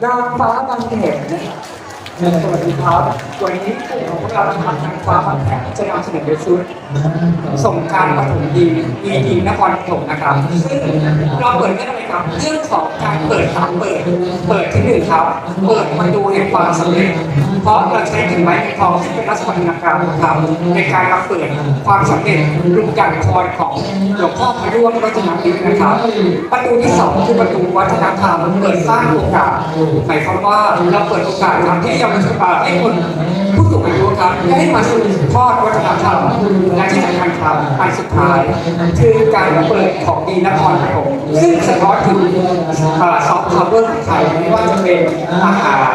ng paamangkin. สวัสดีครับ วันนี้กลุ่มของพวกเราทำทางความแข็งจะนำเสนอชุดสงการปฐมดีดีดีนครปฐมนะครับซึ่งเราเปิดเรื่องอะไรครับเรื่องของการเปิดทางเปิด เปิดที่หนึ่งครับ เปิดประตูแห่งความสำเร็จ เพราะเราใช้ถึงไม้ในทองที่เป็นรัศมีนาการครับในการรับเปิดความสำเร็จลุการนคอนของหลวงพ่อพระร่วงรัตนฤทธิ์นะครับ ประตูที่สองคือประตูวัฒนธรรมเปิดสร้างโอกาสหมายความว่าเราเปิดโอกาสทางที่เราเป็นสปาให้คนผู้สูงอายุครับให้มาสืบทอดวัฒนธรรมและที่สำคัญครับอันสุดท้ายคือการเปิดของดีนครผมซึ่งสะท้อนถึงซอฟต์พาเวอร์ของไทยไม่ว่าจะเป็นอาหาร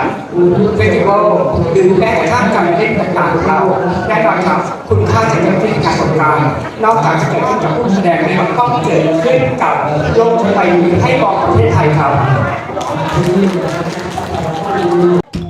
เฟสติวัลหรือแม้กระทั่งการเล่นต่างๆของเราแน่นอนครับคุณค่าจะเกิดขึ้นการสงการนอกจากจะเกิดขึ้นกับผู้แสดงแล้วต้องเกิดขึ้นกับโลกทั้งใบให้มองประเทศไทยครับ Thank you.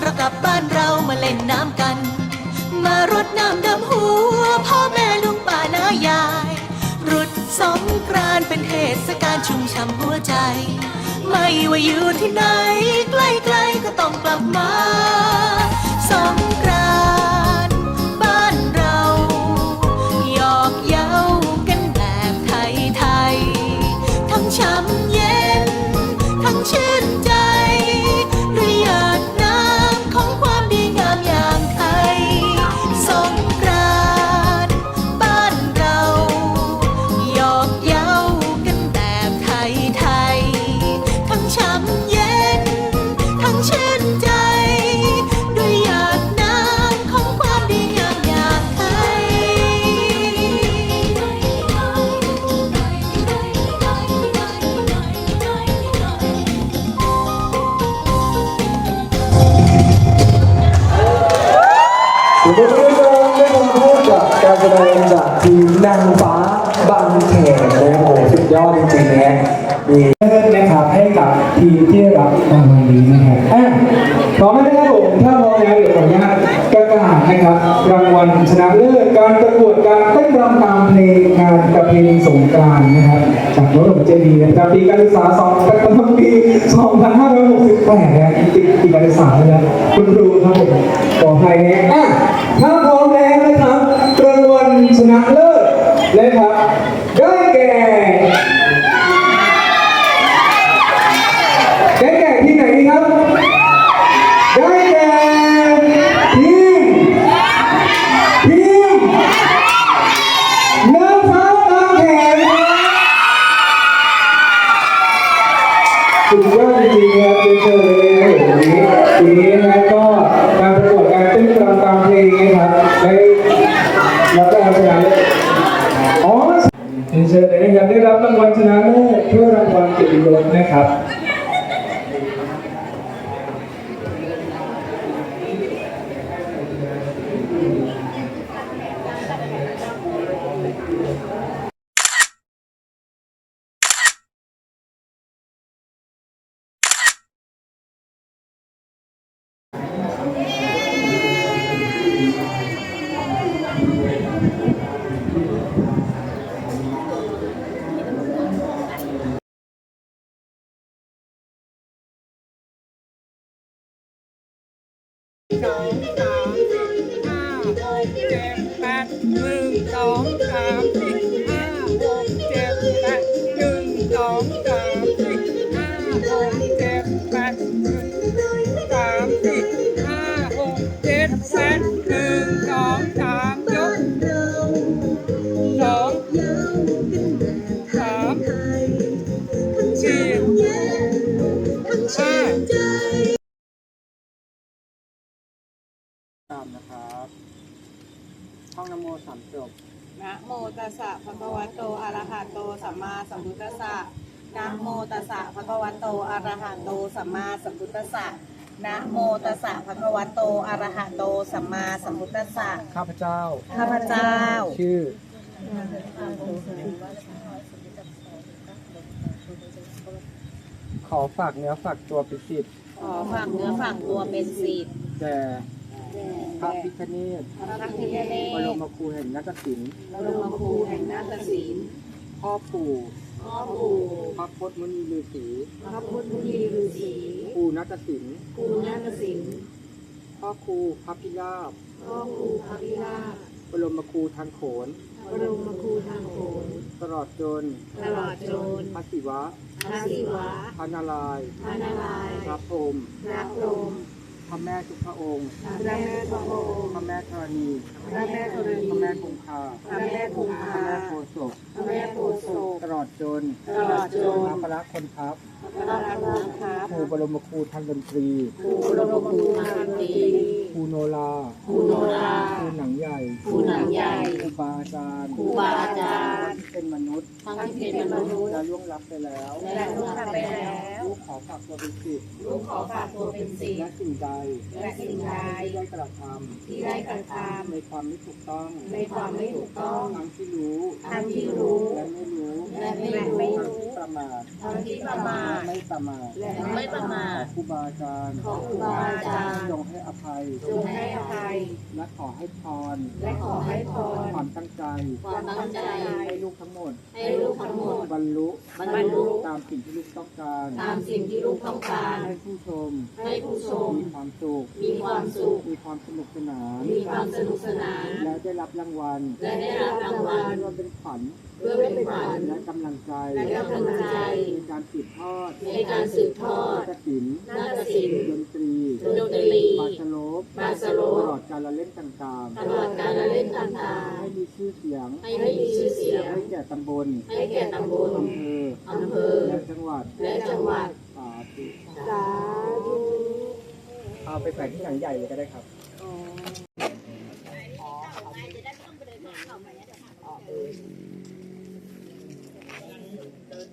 เรากลับบ้านเรามาเล่นน้ำกัน มารดน้ำดำหัว พ่อแม่ลุงป้านายาย รุดสงกรานเป็นเทศกาลชุ่มช่ำหัวใจ ไม่ว่าอยู่ที่ไหน ใกล้ๆก,ก็ต้องกลับมาสงกราน ทีมนางฟ้าบางแขกเลยโอ้สุดยอดจริงๆนะมีเลิศนะครับให้กับทีมที่รับรางวัลนี้นะครับอะพร้อมไหมครับผมถ้าพร้อมแล้วเดี๋ยวขออนุญาตกระกาศนะครับรางวัลชนะเลิศการประกวดการเต้นรำตามเพลงงานประเพณีสงกรานนะครับจากรถหลวงเจดีนะครับปีการศึกษาสองประจำปี2568นะติดปีการศึกษาเลยนะคุณครูครับผมขอให้ยนะอะถ้าพร้อมแล้วนะครับ นะเลิศนะครับ ได้แก่ เจ็ดแปดหนึ่งสองสามสี่ห้าหกเจ็ดแปดหนึ่งสองสาม ระหะโตสัมมาสัมพุทธัสสะนะโมตัสสะภะคะวะโตอะระหะโตสัมมาสัมพุทธัสสะนะโมตัสสะภะคะวะโตอะระหะโตสัมมาสัมพุทธัสสะข้าพเจ้า ข้าพเจ้า ชื่อ ขอฝากเนื้อฝากตัวเป็นสิทธิ์ขอฝากเนื้อฝากตัวเป็นศิษย์แด่ พระพิฆเนศพระพิฆเนบรศมครูแห่งนักศิลป์บรมครูแห่งนาฏศิลป์พ่อปู่พ่อปู่พระพจน์มุนีฤาษีพระพุทธมุนีฤาษีครูนักศิลป์ครูนาฏศิลป์พ่อครูพระพิราบพ่อครูพระพิราบบรมครูทางโขนบรมครูทางโขนตลอดจน ตลอดจนพระศิวะพระศิวะพระนารายณ์พระนารายณ์พระพรหมพระพรหม พระแม่ทุกพระองค์ พระแม่พระองค์ พระแม่ธรณี พระแม่ธรณี พระแม่คงคา พระแม่คงพคาระแม่โพธิ์ศพพระแม่โพธิ์ศพตลอดจน ตลอดจนพระพระคนทัพพระรัตนครับครูบรมครูทางดนตรี ครูบรมครูทางดนตรีครูโนราครูโนราครูหนังใหญ่ครูหนังใหญ่ ครูบาอาจารย์ ครูบาอาจารย์ ที่เป็นมนุษย์ทั้งที่เป็นมนุษย์และล่วงลับไปแล้วและล่วงลับไปแล้ว ลูกขอฝากตัวเป็นศิษย์ลูกขอฝากตัวเป็นศิษและย์สิ่งใดและสิ่งใดที่ได้กระทที่ได้กระทำในความไม่ถูกต้องำในความไม่ถูกต้องทั้งที่รู้ทั้งที่รู้ และไม่รู้และไม่รู้ทั้งที่ประมาททั้งที่ประมาทไม่ประมาทและไม่ประมาทขอครูบาอาจารย์ขอครูบาอาจารย์จงให้อภัยจงให้อภัยและขอให้พรและขอให้พรความตั้งใจความตั้งใจให้ลูกทั้งหมดให้ลูกทั้งหมด บรรลุบรรลุตามสิ่งที่ลูกต้องการตามสิ่งที่ลูกต้องการให้ผู้ชมให้ผู้ชมมีความสุขมีความสุขมีความสนุกสนานมีความสนุกสนาน และได้รับรางวัลและได้รับรางวัลเพื่อเป็นขวัญ เพื่อเป็นขวัญและกำลังใจและกำลังใจ ในการสืบทอดในการสืบทอด นาฏศิลป์นาฏศิลป์ดนตรีดนตรีบาสโลปบาสโลป ตลอดการละเล่นต่างตลอดการละเล่นต่างๆ ให้มีชื่อเสียงๆให้มีชื่อเสียง ให้แก่ตำบลให้แก่ตำบลอำเภออำเภอ และจังหวัดและจังหวัด สาธุสาธุเอาไปใส่ที่หนังใหญ่เลยก็ได้ครับ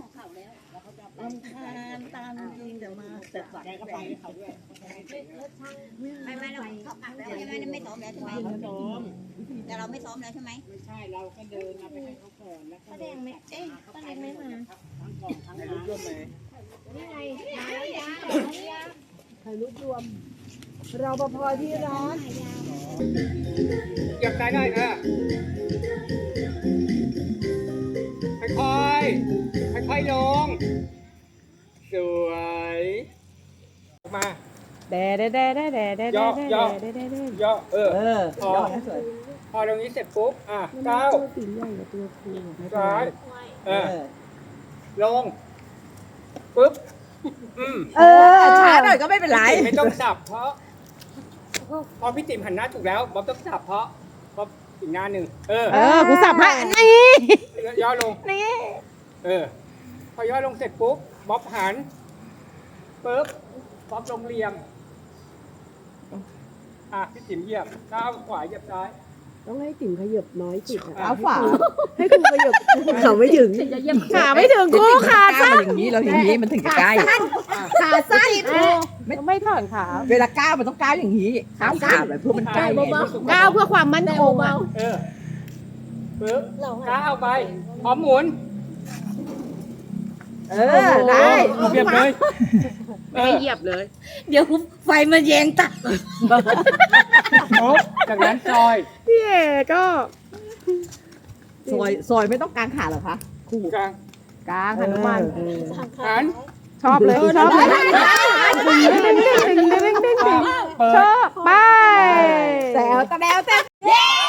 ของเขาแล้วแล้วเขาจะไปตาลจริงแต่มาแต่ใส่ก็ไปเขาด้วยไม่ไม่เราเขาอัดแล้วใช่ไหมไม่ซ้อมแล้วใช่ไหมแต่เราไม่ซ้อมแล้วใช่ไหมไม่ใช่เราก็เดินมาไปให้เขาก่อนแล้วก็แดงไหมเอ๊ะป้าแดงไม่มา ทั้งก่อนทั้งหลังร่วมเลยนี่ไงมาแล้วยาถ่ายรูปรวมเราพอที่ร้านเหยียบซ้ายหน่อยเออ ค่อยๆค่อยๆลง สวยออกมาแดดแดดแดดแดดแดดย่อแดย่อดแดดแดดย่อเออเออพอพอตรงนี้เสร็จปุ๊บอะก้าวตีใหญ่กว่าตัวครูซ้ายเออลงปุ๊บอืมเออช้าหน่อยก็ไม่เป็นไรไม่ต้องสับเพราะพอพี่ติ๋มหันหน้าถูกแล้วบ๊อบต้องสับเพราะบ๊ อบอีกหน้าหนึ่งเออเออกูสับให้นี่ย่อลง นี่เออ พอย่อลงเสร็จปุ๊บบ๊อบหันปุ๊บบ๊อบลงเรียง อะพี่ติ๋มเหยียบก้าวขวาเหยียบซ้าย ต้องให้ติ่มขยับน้อยติดอะเอาขวาให้คุณขยับเขาไม่ถึงขาไม่ถึงกูขาสั้นอย่างนี้เราอย่างนี้มันถึงจะใกล้ขาสั้นไม่ไม่ถอนขาเวลาก้าวมันต้องก้าวอย่างนี้ก้าวขาแบบเพื่อมันใกล้ไงก้าวเพื่อความมั่นคงอะเออปุ๊บก้าวไปพร้อมหมุน เออได้เหยียบเลยเออเหยียบเลย เดี๋ยวไฟมันแยงตาปุ๊บจากนั้นซอยพี่เอก็ซอยซอยไม่ต้องกางขาเหรอคะกลางกลางหันุมานหันชอบเลยชอบเลยดึงดึงดึงดึงดึงดึงดึงเปิดชอบไปแซวตะแดวแต่ส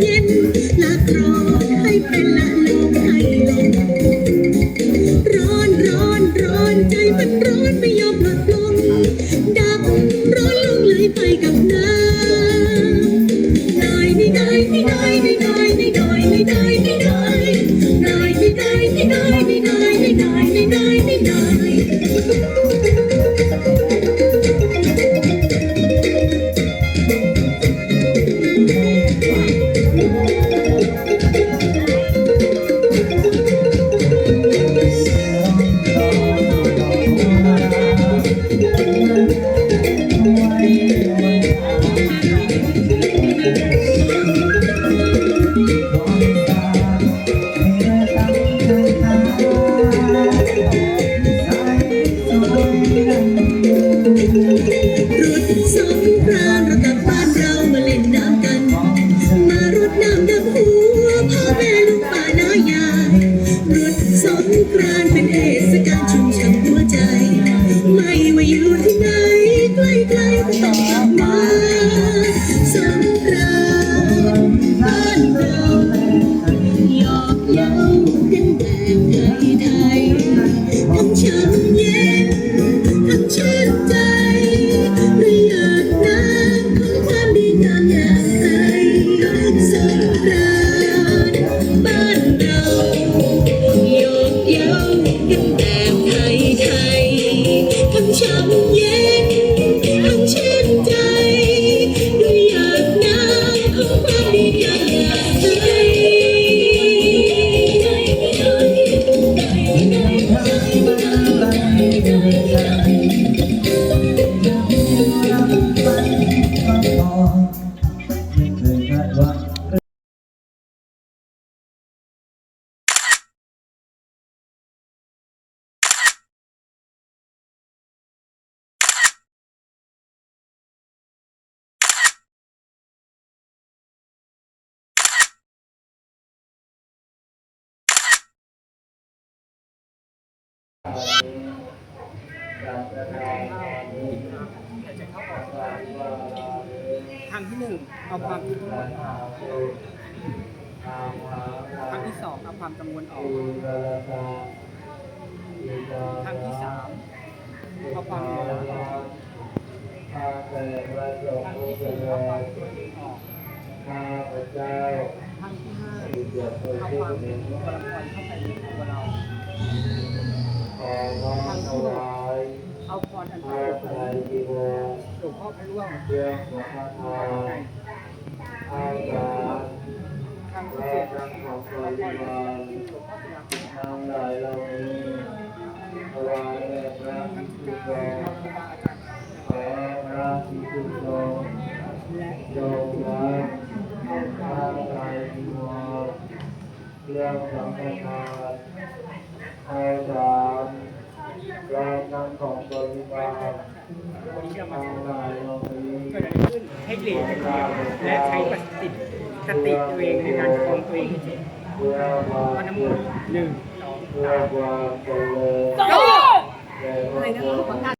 เย็นและรอให้เป็นละ ทางที่หนึ่งเอาความทุกข์ออกทางที่สองเอาความกังวลออก ทางที่สามเอาความเหนื่อยล้าออกทางที่สี่เอาความตัวเองออกทางที่ห้าเอาความเป็นตัวละครเข้าไปในตัวเรา ทางที่เอาพรอันเป็นตัวหลวงพ่อพระร่วงทางที่เจ็ดเอาพรอันเป็นหลวงพ่อศิลาภรเรื่องสังฆทาน ให้ทานรายงานของบริวารทางลายเราเกิดอะไรขึ้นให้เกลียนเป็นเดียวและใช้ประสิทธิ์สติตัวเองในการครองตัวเองจ็บเพื่อความวันน้ำมนหนึ่งสองสามความเจริญแก่พระ